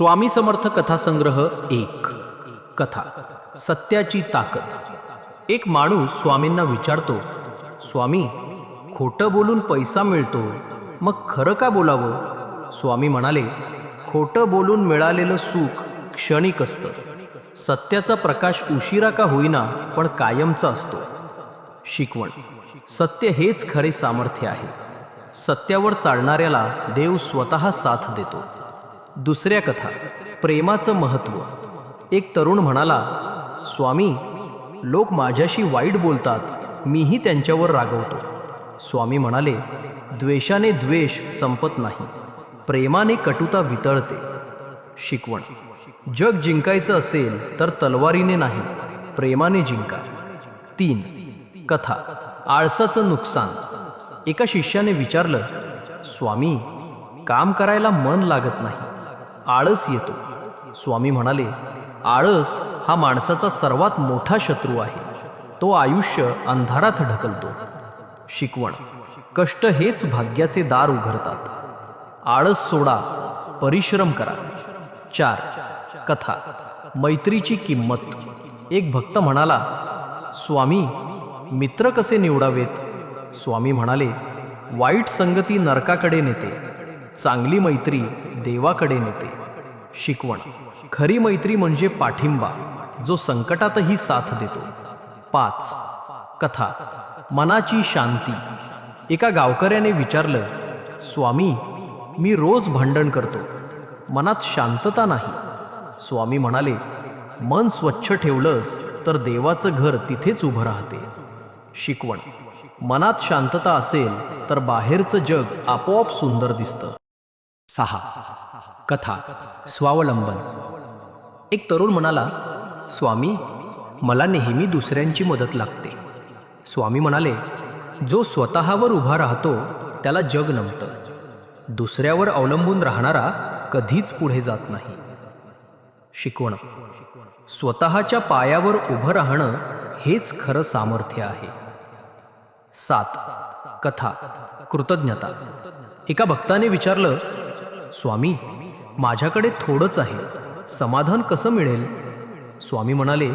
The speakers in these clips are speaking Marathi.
स्वामी समर्थ कथासंग्रह एक. कथा. सत्याची ताकद. एक माणूस स्वामींना विचारतो स्वामी खोटं बोलून पैसा मिळतो मग खरं का बोलावं? स्वामी म्हणाले खोटं बोलून मिळालेलं सुख क्षणिक असतं. सत्याचा प्रकाश उशिरा का होईना पण कायमचा असतो. शिकवण. सत्य हेच खरे सामर्थ्य आहे. सत्यावर चालणाऱ्याला देव स्वतः साथ देतो. दुसऱ्या कथा प्रेमाचं महत्त्व. एक तरुण म्हणाला स्वामी लोक माझ्याशी वाईट बोलतात मीही त्यांच्यावर रागवतो. स्वामी म्हणाले द्वेषाने द्वेष संपत नाही प्रेमाने कटुता वितळते. शिकवण. जग जिंकायचं असेल तर तलवारीने नाही प्रेमाने जिंका. तीन. कथा. आळसाचं नुकसान. एका शिष्याने विचारलं स्वामी काम करायला मन लागत नाही आळस येतो. स्वामी म्हणाले आळस हा माणसाचा सर्वात मोठा शत्रू आहे. तो आयुष्य अंधारात ढकलतो. शिकवण. कष्ट हेच भाग्याचे दार उघडतात. आळस सोडा परिश्रम करा. चार. कथा. मैत्रीची किंमत. एक भक्त म्हणाला स्वामी मित्र कसे निवडावेत? स्वामी म्हणाले वाईट संगती नरकाकडे नेते. चांगली मैत्री देवाकडे नेते. शिकवण. खरी मैत्री म्हणजे पाठिंबा जो संकटातही साथ देतो. पाच कथा. मनाची शांती. एका गावकऱ्याने विचारलं स्वामी मी रोज भांडण करतो. मनात शांतता नाही. स्वामी म्हणाले मन स्वच्छ ठेवलंस तर देवाचं घर तिथेच उभं राहते. शिकवण. मनात शांतता असेल तर बाहेरचं जग आपोआप सुंदर दिसतं. सहा. कथा. स्वावलंबन. एक तरुण म्हणाला स्वामी मला नेहमी दुसऱ्यांची मदत लागते. स्वामी म्हणाले जो स्वतःवर उभा राहतो त्याला जग नमतं. दुसऱ्यावर अवलंबून राहणारा कधीच पुढे जात नाही. शिकवण. स्वतःच्या पायावर उभं राहणं हेच खरं सामर्थ्य आहे. सात. कथा. कृतज्ञता. एका भक्ताने विचारलं स्वामी माझ्याकडे थोडंच आहे. समाधान कसं मिळेल? स्वामी म्हणाले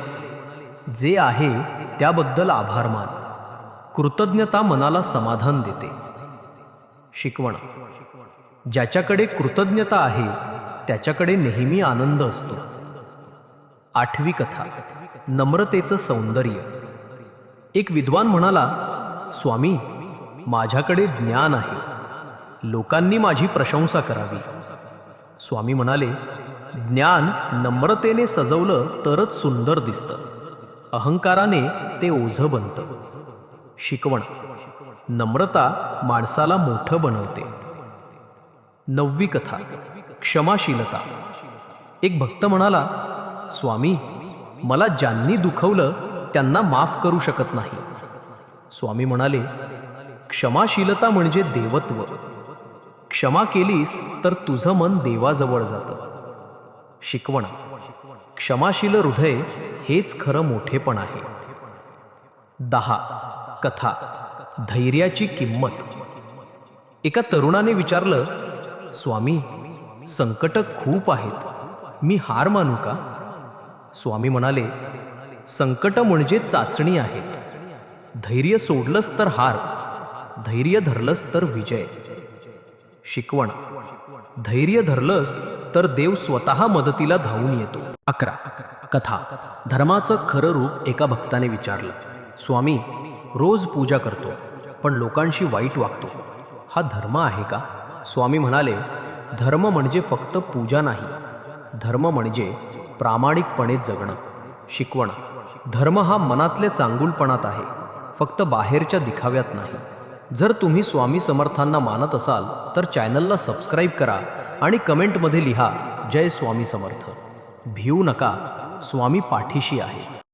जे आहे त्याबद्दल आभार मान. कृतज्ञता मनाला समाधान देते. शिकवण. ज्याच्याकडे कृतज्ञता आहे त्याच्याकडे नेहमी आनंद असतो. आठवी कथा. नम्रतेचं सौंदर्य. एक विद्वान म्हणाला स्वामी माझ्याकडे ज्ञान आहे. लोकांनी माझी प्रशंसा करावी. स्वामी म्हणाले ज्ञान नम्रतेने सजवलं तरच सुंदर दिसतं. अहंकाराने ते ओझं बनतं. शिकवण नम्रता माणसाला मोठं बनवते. नववी कथा क्षमाशीलता. एक भक्त म्हणाला स्वामी मला ज्यांनी दुखवलं त्यांना माफ करू शकत नाही. स्वामी म्हणाले क्षमाशीलता म्हणजे देवत्व. क्षमा केलीस तर तुझं मन देवाजवळ जातं. शिकवण. क्षमाशील हृदय हेच खरं मोठेपण आहे. दहा. कथा. धैर्याची किंमत. एका तरुणाने विचारलं स्वामी संकट खूप आहेत. मी हार मानू का? स्वामी म्हणाले संकट म्हणजे चाचणी आहेत धैर्य सोडलंस तर हार. धैर्य धरलंस तर विजय. शिकवण. धैर्य धरलंस तर देव स्वतः मदतीला धावून येतो. अकरा. कथा. धर्माचं खरं रूप एका भक्ताने विचारलं. स्वामी रोज पूजा करतो पण लोकांशी वाईट वागतो. हा धर्म आहे का? स्वामी म्हणाले धर्म म्हणजे फक्त पूजा नाही. धर्म म्हणजे प्रामाणिकपणे जगणं. शिकवण. धर्म हा मनातल्या चांगुलपणात आहे. फक्त बाहेरच्या दिखाव्यात नाही. जर तुम्ही स्वामी समर्थांना मानत असाल तर चॅनलला सबस्क्राईब करा आणि कमेंटमध्ये लिहा जय स्वामी समर्थ. भिवू नका स्वामी पाठीशी आहेत.